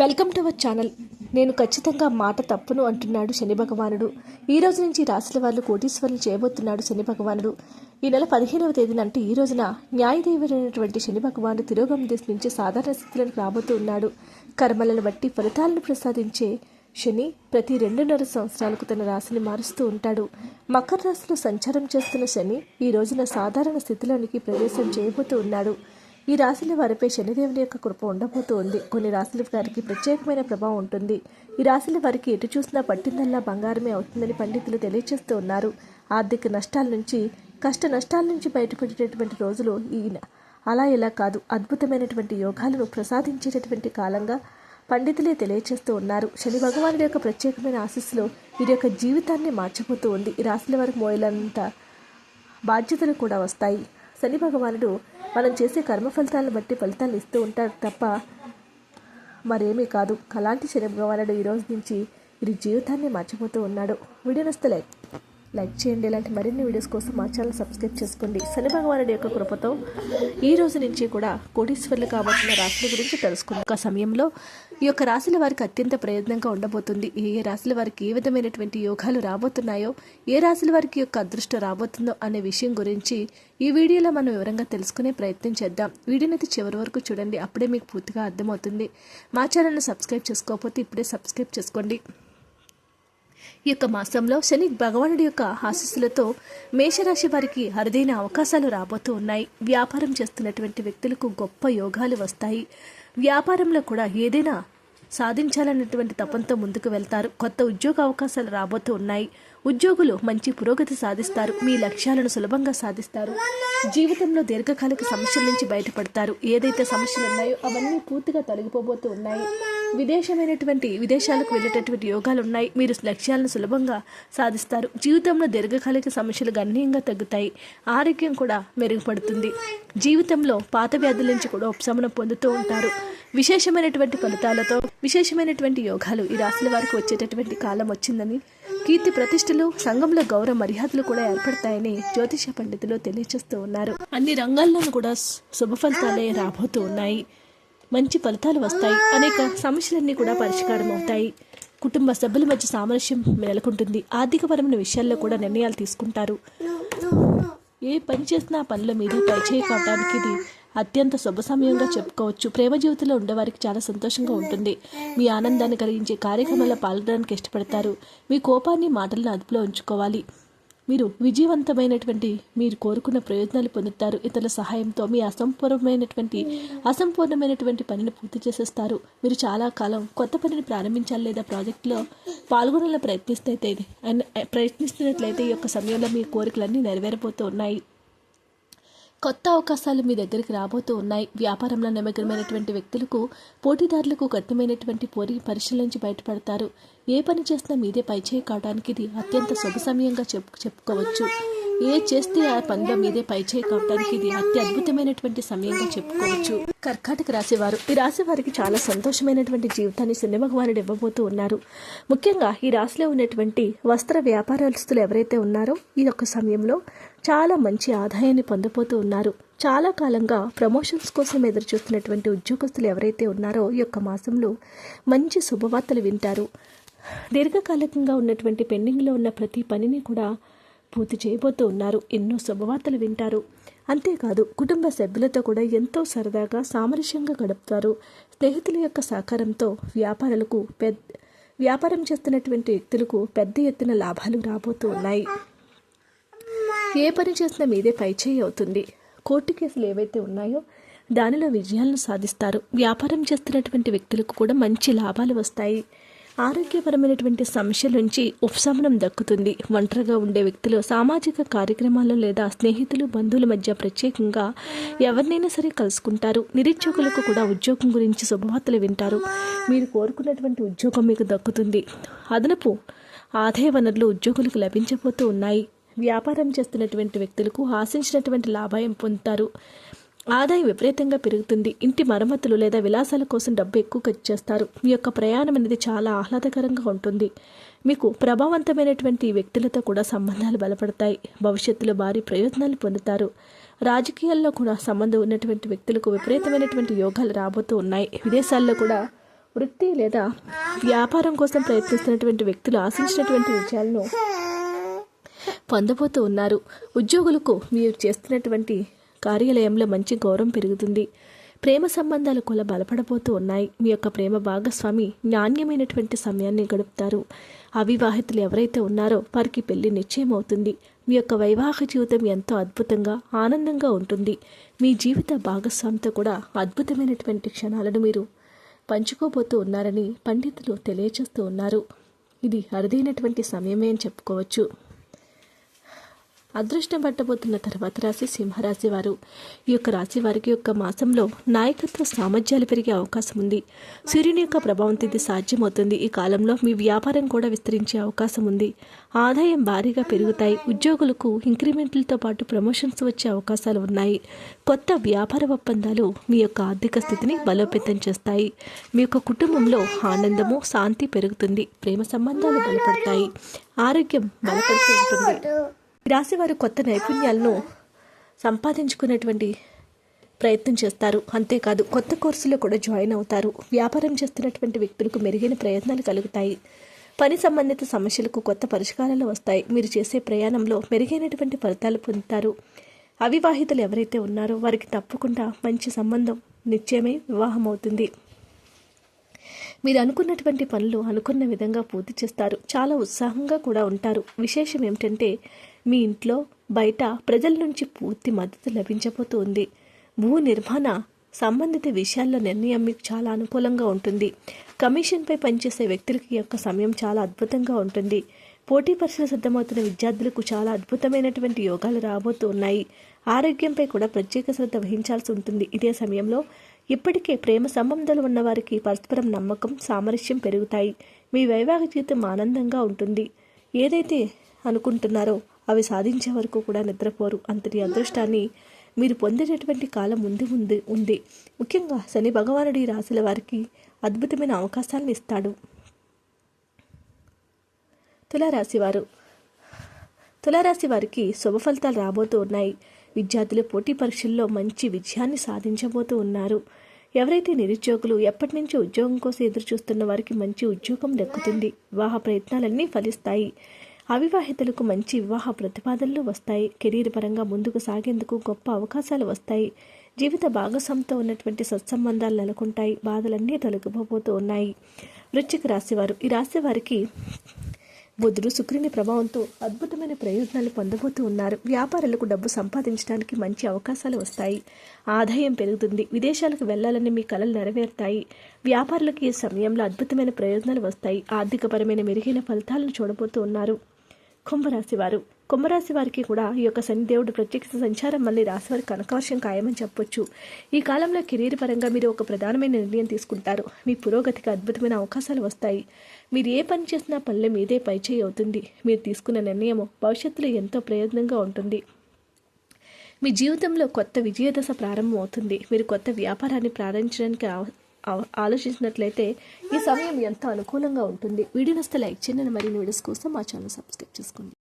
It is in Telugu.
Welcome to our channel. నేను ఖచ్చితంగా మాట తప్పును అంటున్నాడు శని భగవానుడు. ఈ రోజు నుంచి రాసిన వాళ్ళు కోటీశ్వరులు చేయబోతున్నాడు శని భగవానుడు. ఈ నెల పదిహేనవ తేదీన అంటే ఈ రోజున న్యాయదేవుడైనటువంటి శని భగవానుడు తిరోగం దిశ నుంచి సాధారణ స్థితిలోకి రాబోతూ ఉన్నాడు. కర్మలను బట్టి ఫలితాలను ప్రసాదించే శని ప్రతి రెండున్నర సంవత్సరాలకు తన రాశిని మారుస్తూ ఉంటాడు. మకర రాశిలో సంచారం చేస్తున్న శని ఈ రోజున సాధారణ స్థితిలోనికి ప్రవేశం చేయబోతూ ఉన్నాడు. ఈ రాశుల వారిపై శనిదేవుని యొక్క కృప ఉండబోతూ ఉంది కొన్ని రాశుల వారికి ప్రత్యేకమైన ప్రభావం ఉంటుంది. ఈ రాశుల వారికి ఎటు చూసినా పట్టిందల్లా బంగారమే అవుతుందని పండితులు తెలియజేస్తూ ఉన్నారు. ఆర్థిక నష్టాల నుంచి కష్ట నష్టాల నుంచి బయటపడేటటువంటి రోజులు ఈ అలా ఇలా కాదు. అద్భుతమైనటువంటి యోగాలను ప్రసాదించేటటువంటి కాలంగా పండితులే తెలియచేస్తూ ఉన్నారు. శని భగవానుడి యొక్క ప్రత్యేకమైన ఆశీస్సులో వీరి యొక్క జీవితాన్ని మార్చబోతూ ఉంది ఈ రాశుల వారికి మోయలంత బాధ్యతలు కూడా వస్తాయి. శని భగవానుడు మనం చేసే కర్మ ఫలితాలను బట్టి ఫలితాలు ఇస్తూ ఉంటారు తప్ప మరేమీ కాదు. కలాంటి శని భగవానుడు ఈ రోజు నుంచి వీరి జీవితాన్ని మర్చిపోతూ ఉన్నాడు. వీడియో నస్తే లైక్ లైక్ చేయండి. ఇలాంటి మరిన్ని వీడియోస్ కోసం మా ఛానల్ సబ్స్క్రైబ్ చేసుకోండి. శని భగవానుడి యొక్క కృపతో ఈ రోజు నుంచి కూడా కోటీశ్వర్లు కావాల్సిన రాశుల గురించి తెలుసుకుందాం. ఒక సమయంలో ఈ యొక్క రాశుల వారికి అత్యంత ప్రయోజనంగా ఉండబోతుంది. ఏ ఏ రాశుల వారికి ఏ విధమైనటువంటి యోగాలు రాబోతున్నాయో ఏ రాశుల వారికి యొక్క అదృష్టం రాబోతుందో అనే విషయం గురించి ఈ వీడియోలో మనం వివరంగా తెలుసుకునే ప్రయత్నం చేద్దాం. వీడియోనైతే చివరి వరకు చూడండి. అప్పుడే మీకు పూర్తిగా అర్థమవుతుంది. మా ఛానల్ను సబ్స్క్రైబ్ చేసుకోకపోతే ఇప్పుడే సబ్స్క్రైబ్ చేసుకోండి. ఈ యొక్క మాసంలో శని భగవానుడి యొక్క ఆశీస్సులతో మేషరాశి వారికి అరుదైన అవకాశాలు రాబోతూ ఉన్నాయి. వ్యాపారం చేస్తున్నటువంటి వ్యక్తులకు గొప్ప యోగాలు వస్తాయి. వ్యాపారంలో కూడా ఏదైనా సాధించాలన్నటువంటి తపంతో ముందుకు వెళ్తారు. కొత్త ఉద్యోగ అవకాశాలు రాబోతూ ఉన్నాయి. ఉద్యోగులు మంచి పురోగతి సాధిస్తారు. మీ లక్ష్యాలను సులభంగా సాధిస్తారు. జీవితంలో దీర్ఘకాలిక సమస్యల నుంచి బయటపడతారు. ఏదైతే సమస్యలు ఉన్నాయో అవన్నీ పూర్తిగా తొలగిపోబోతూ ఉన్నాయి. విదేశమైనటువంటి విదేశాలకు వెళ్ళేటటువంటి యోగాలు ఉన్నాయి మీరు లక్ష్యాలను సులభంగా సాధిస్తారు. జీవితంలో దీర్ఘకాలిక సమస్యలు గణనీయంగా తగ్గుతాయి. ఆరోగ్యం కూడా మెరుగుపడుతుంది. జీవితంలో పాత వ్యాధుల నుంచి కూడా ఉపశమనం పొందుతూ ఉంటారు. విశేషమైనటువంటి ఫలితాలతో విశేషమైనటువంటి యోగాలు ఈ రాశుల వారికి వచ్చేటటువంటి కాలం వచ్చిందని కీర్తి ప్రతిష్టలు సంఘంలో గౌరవ మర్యాదలు కూడా ఏర్పడతాయని జ్యోతిష పండితులు తెలియజేస్తూ ఉన్నారు. అన్ని రంగాల్లోనూ కూడా శుభ ఫలితాలే రాబోతూ ఉన్నాయి. మంచి ఫలితాలు వస్తాయి. అనేక సమస్యలన్నీ కూడా పరిష్కారం అవుతాయి. కుటుంబ సభ్యుల మధ్య సామరస్యం నెలకొంటుంది. ఆర్థికపరమైన విషయాల్లో కూడా నిర్ణయాలు తీసుకుంటారు. ఏ పని చేసినా పనుల మీద పైచేయి కావడానికి ఇది అత్యంత శుభ సమయంగా చెప్పుకోవచ్చు. ప్రేమ జీవితంలో ఉండేవారికి చాలా సంతోషంగా ఉంటుంది. మీ ఆనందాన్ని కలిగించే కార్యక్రమాల్లో పాల్గొనడానికి ఇష్టపడతారు. మీ కోపాన్ని మాటలను అదుపులో ఉంచుకోవాలి. మీరు విజయవంతమైనటువంటి మీరు కోరుకున్న ప్రయోజనాలు పొందుతారు. ఇతరుల సహాయంతో మీ అసంపూర్ణమైనటువంటి అసంపూర్ణమైనటువంటి పనిని పూర్తి చేసేస్తారు. మీరు చాలా కాలం కొత్త పనిని ప్రారంభించాలి లేదా ప్రాజెక్టులో పాల్గొనాలని ప్రయత్నిస్తే ప్రయత్నిస్తున్నట్లయితే ఈ యొక్క సమయంలో మీ కోరికలన్నీ నెరవేరబోతూ ఉన్నాయి కొత్త అవకాశాలు మీ దగ్గరికి రాబోతూ ఉన్నాయి. వ్యాపారంలో నిమగ్నమైనటువంటి వ్యక్తులకు పోటీదారులకు కఠినమైనటువంటి పోరి పరిశీలించి నుంచి బయటపడతారు. ఏ పని చేసినా మీదే పైచేయి కావడానికి ఇది అత్యంత శుభ సమయంగా చెప్పు చెప్పుకోవచ్చు. ఏ చేస్తే ఆ పనుల మీదే పైచేయి కావడానికి ఇది అతి అద్భుతమైనటువంటి సమయంగా చెప్పుకోవచ్చు. కర్కాటక రాశివారు ఈ రాశి వారికి చాలా సంతోషమైనటువంటి జీవితాన్ని శని భగవానుడు ఇవ్వబోతూ ఉన్నారు. ముఖ్యంగా ఈ రాశిలో ఉన్నటువంటి వస్త్ర వ్యాపారస్తులు ఎవరైతే ఉన్నారో ఈ యొక్క సమయంలో చాలా మంచి ఆదాయాన్ని పొందబోతూ ఉన్నారు. చాలా కాలంగా ప్రమోషన్స్ కోసం ఎదురు చూస్తున్నటువంటి ఉద్యోగస్తులు ఎవరైతే ఉన్నారో ఈ యొక్క మాసంలో మంచి శుభవార్తలు వింటారు. దీర్ఘకాలికంగా ఉన్నటువంటి పెండింగ్లో ఉన్న ప్రతి పనిని కూడా పూర్తి చేయబోతూ ఉన్నారు. ఎన్నో శుభవార్తలు వింటారు. అంతేకాదు కుటుంబ సభ్యులతో కూడా ఎంతో సరదాగా సామరస్యంగా గడుపుతారు. స్నేహితుల యొక్క సహకారంతో వ్యాపారులకు పెద్ద వ్యాపారం చేస్తున్నటువంటి వ్యక్తులకు పెద్ద ఎత్తున లాభాలు రాబోతూ ఉన్నాయి. ఏ పని చేసినా మీదే పైచేయి అవుతుంది. కోర్టు కేసులు ఏవైతే ఉన్నాయో దానిలో విజయాలను సాధిస్తారు. వ్యాపారం చేస్తున్నటువంటి వ్యక్తులకు కూడా మంచి లాభాలు వస్తాయి. ఆరోగ్యపరమైనటువంటి సమస్యల నుంచి ఉపశమనం దక్కుతుంది. ఒంటరిగా ఉండే వ్యక్తులు సామాజిక కార్యక్రమాలు లేదా స్నేహితులు బంధువుల మధ్య ప్రత్యేకంగా ఎవరినైనా సరే కలుసుకుంటారు. నిరుద్యోగులకు కూడా ఉద్యోగం గురించి శుభవార్తలు వింటారు. మీరు కోరుకున్నటువంటి ఉద్యోగం మీకు దక్కుతుంది. అదనపు ఆదాయ వనరులు ఉద్యోగులకు లభించబోతూ ఉన్నాయి. వ్యాపారం చేస్తున్నటువంటి వ్యక్తులకు ఆశించినటువంటి లాభాయం పొందుతారు. ఆదాయం విపరీతంగా పెరుగుతుంది. ఇంటి మరమ్మతులు లేదా విలాసాల కోసం డబ్బు ఎక్కువ ఖర్చు చేస్తారు. మీ యొక్క ప్రయాణం అనేది చాలా ఆహ్లాదకరంగా ఉంటుంది. మీకు ప్రభావవంతమైనటువంటి వ్యక్తులతో కూడా సంబంధాలు బలపడతాయి. భవిష్యత్తులో భారీ ప్రయోజనాలు పొందుతారు. రాజకీయాల్లో కూడా సంబంధం ఉన్నటువంటి వ్యక్తులకు విపరీతమైనటువంటి యోగాలు రాబోతూ ఉన్నాయి. విదేశాల్లో కూడా వృత్తి లేదా వ్యాపారం కోసం ప్రయత్నిస్తున్నటువంటి వ్యక్తులు ఆశించినటువంటి విజయాలను పొందబోతూ ఉన్నారు. ఉద్యోగులకు మీరు చేస్తున్నటువంటి కార్యాలయంలో మంచి గౌరవం పెరుగుతుంది. ప్రేమ సంబంధాలు కూడా బలపడబోతూ ఉన్నాయి. మీ యొక్క ప్రేమ భాగస్వామి నాణ్యమైనటువంటి సమయాన్ని గడుపుతారు. అవివాహితులు ఎవరైతే ఉన్నారో వారికి పెళ్ళి నిశ్చయం అవుతుంది మీ యొక్క వైవాహిక జీవితం ఎంతో అద్భుతంగా ఆనందంగా ఉంటుంది. మీ జీవిత భాగస్వామితో కూడా అద్భుతమైనటువంటి క్షణాలను మీరు పంచుకోబోతూ ఉన్నారని పండితులు తెలియజేస్తూ ఉన్నారు. ఇది అరుదైనటువంటి సమయమే అని చెప్పుకోవచ్చు. అదృష్టం పట్టబోతున్న తర్వాత రాశి సింహరాశి వారు. ఈ యొక్క రాశి వారికి యొక్క మాసంలో నాయకత్వ సామర్థ్యాలు పెరిగే అవకాశం ఉంది. సూర్యుని యొక్క ప్రభావంతో ఇది సాధ్యమవుతుంది. ఈ కాలంలో మీ వ్యాపారం కూడా విస్తరించే అవకాశం ఉంది. ఆదాయం భారీగా పెరుగుతాయి. ఉద్యోగులకు ఇంక్రిమెంట్లతో పాటు ప్రమోషన్స్ వచ్చే అవకాశాలు ఉన్నాయి. కొత్త వ్యాపార ఒప్పందాలు మీ యొక్క ఆర్థిక స్థితిని బలోపేతం చేస్తాయి. మీ యొక్క కుటుంబంలో ఆనందము శాంతి పెరుగుతుంది. ప్రేమ సంబంధాలు బలపడతాయి. ఆరోగ్యం బలపడుతూ ఉంటుంది. రాసేవారు వారు కొత్త నైపుణ్యాలను సంపాదించుకునేటువంటి ప్రయత్నం చేస్తారు. అంతేకాదు కొత్త కోర్సులో కూడా జాయిన్ అవుతారు. వ్యాపారం చేస్తున్నటువంటి వ్యక్తులకు మెరుగైన ప్రయత్నాలు కలుగుతాయి. పని సంబంధిత సమస్యలకు కొత్త పరిష్కారాలు వస్తాయి. మీరు చేసే ప్రయాణంలో మెరుగైనటువంటి ఫలితాలు పొందుతారు. అవివాహితులు ఎవరైతే ఉన్నారో వారికి తప్పకుండా మంచి సంబంధం నిశ్చయమే వివాహం అవుతుంది మీరు అనుకున్నటువంటి పనులు అనుకున్న విధంగా పూర్తి చేస్తారు. చాలా ఉత్సాహంగా కూడా ఉంటారు. విశేషం ఏమిటంటే మీ ఇంట్లో బయట ప్రజల నుంచి పూర్తి మద్దతు లభించబోతూ ఉంది భూ నిర్మాణ సంబంధిత విషయాల్లో నిర్ణయం మీకు చాలా అనుకూలంగా ఉంటుంది. కమిషన్పై పనిచేసే వ్యక్తులకి యొక్క సమయం చాలా అద్భుతంగా ఉంటుంది. పోటీ పరీక్షలు సిద్ధమవుతున్న విద్యార్థులకు చాలా అద్భుతమైనటువంటి యోగాలు రాబోతూ ఉన్నాయి ఆరోగ్యంపై కూడా ప్రత్యేక శ్రద్ధ వహించాల్సి ఉంటుంది. ఇదే సమయంలో ఇప్పటికే ప్రేమ సంబంధాలు ఉన్నవారికి పరస్పరం నమ్మకం సామరస్యం పెరుగుతాయి. మీ వైవాహిక జీవితం ఆనందంగా ఉంటుంది. ఏదైతే అనుకుంటున్నారో అవి సాధించే వరకు కూడా నిద్రపోరు. అంతటి అదృష్టాన్ని మీరు పొందేటటువంటి కాలం ముందు ముందు ఉంది. ముఖ్యంగా శని భగవానుడి రాశుల వారికి అద్భుతమైన అవకాశాలను ఇస్తాడు. తులారాశి వారు. తులారాశి వారికి శుభ ఫలితాలు రాబోతూ ఉన్నాయి. విద్యార్థులు పోటీ పరీక్షల్లో మంచి విజయాన్ని సాధించబోతూ ఉన్నారు. ఎవరైతే నిరుద్యోగులు ఎప్పటి నుంచో ఉద్యోగం కోసం ఎదురు చూస్తున్న వారికి మంచి ఉద్యోగం దక్కుతుంది. వివాహ ప్రయత్నాలన్నీ ఫలిస్తాయి. అవివాహితులకు మంచి వివాహ ప్రతిపాదనలు వస్తాయి. కెరీర్ పరంగా ముందుకు సాగేందుకు గొప్ప అవకాశాలు వస్తాయి. జీవిత భాగస్వామితో ఉన్నటువంటి సత్సంబంధాలు నెలకొంటాయి. బాధలన్నీ తొలగిపోతూ ఉన్నాయి. వృశ్చిక రాశివారు. ఈ రాశి వారికి బుధుడు శుక్రుని ప్రభావంతో అద్భుతమైన ప్రయోజనాలు పొందబోతూ ఉన్నారు. వ్యాపారులకు డబ్బు సంపాదించడానికి మంచి అవకాశాలు వస్తాయి. ఆదాయం పెరుగుతుంది. విదేశాలకు వెళ్ళాలని మీ కలలు నెరవేరుతాయి. వ్యాపారులకు ఈ సమయంలో అద్భుతమైన ప్రయోజనాలు వస్తాయి. ఆర్థికపరమైన మెరుగైన ఫలితాలను చూడబోతూ ఉన్నారు. కుంభరాశి వారు కుంభరాశి వారికి కూడా ఈ యొక్క శనిదేవుడు ప్రత్యక్ష సంచారం మళ్ళీ రాశి వారికి కనకవర్షం ఖాయమని చెప్పొచ్చు. ఈ కాలంలో కెరీర్ పరంగా మీరు ఒక ప్రధానమైన నిర్ణయం తీసుకుంటారు. మీ పురోగతికి అద్భుతమైన అవకాశాలు వస్తాయి. మీరు ఏ పని చేసినా పనులు మీదే పైచేయి అవుతుంది. మీరు తీసుకున్న నిర్ణయం భవిష్యత్తులో ఎంతో ప్రయోజనంగా ఉంటుంది. మీ జీవితంలో కొత్త విజయదశ ప్రారంభం అవుతుంది మీరు కొత్త వ్యాపారాన్ని ప్రారంభించడానికి ఆలోచించినట్లయితే ఈ సమయం ఎంతో అనుకూలంగా ఉంటుంది. వీడియో నస్తే లైక్ చేయండి. మరిన్ని వీడియోస్ కోసం మా ఛానల్ సబ్స్క్రైబ్ చేసుకోండి.